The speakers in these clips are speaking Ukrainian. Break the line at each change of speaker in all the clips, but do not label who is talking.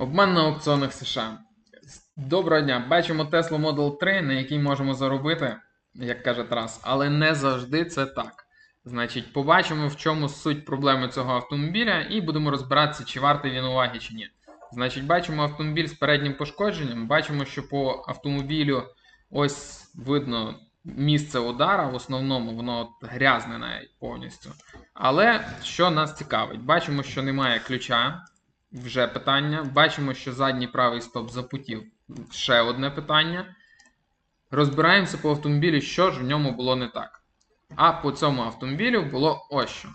Обман на аукціонах США. Доброго дня. Бачимо Tesla Model 3, на якій можемо заробити, як каже Тарас, але не завжди це так. Значить, побачимо, в чому суть проблеми цього автомобіля, і будемо розбиратися, чи вартий він уваги, чи ні. Значить, бачимо автомобіль з переднім пошкодженням. Бачимо, що по автомобілю ось видно місце удара. В основному воно грязне навіть повністю. Але що нас цікавить? Бачимо, що немає ключа. Вже питання. Бачимо, що задній правий стоп запутів. Ще одне питання. Розбираємося по автомобілю, що ж в ньому було не так. А по цьому автомобілю було ось що.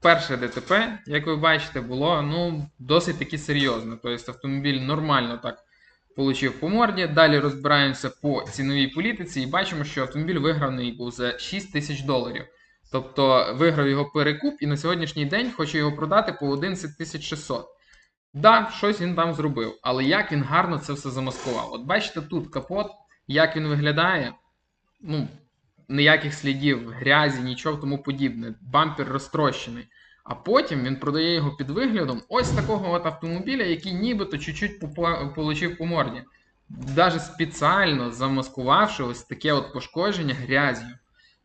Перше ДТП, як ви бачите, було ну, досить таки серйозне. Тобто автомобіль нормально так получив по морді. Далі розбираємося по ціновій політиці і бачимо, що автомобіль виграний був за 6 тисяч доларів. Тобто виграв його перекуп і на сьогоднішній день хоче його продати по 11 600. Да, щось він там зробив, але як він гарно це все замаскував. От бачите, тут капот, як він виглядає, ну, ніяких слідів, грязі, нічого тому подібне. Бампер розтрощений. А потім він продає його під виглядом ось такого от автомобіля, який нібито чуть-чуть получив по морді. Даже спеціально замаскувавши ось таке от пошкодження грязю.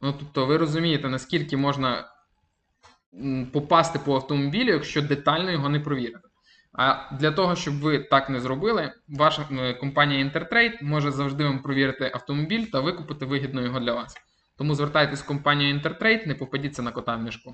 Ну, тобто, ви розумієте, наскільки можна попасти по автомобілю, якщо детально його не провірити. А для того, щоб ви так не зробили, ваша е, компанія Intertrade може завжди вам провірити автомобіль та викупити вигідно його для вас. Тому звертайтесь в компанію Intertrade, не попадіться на кота в мішку.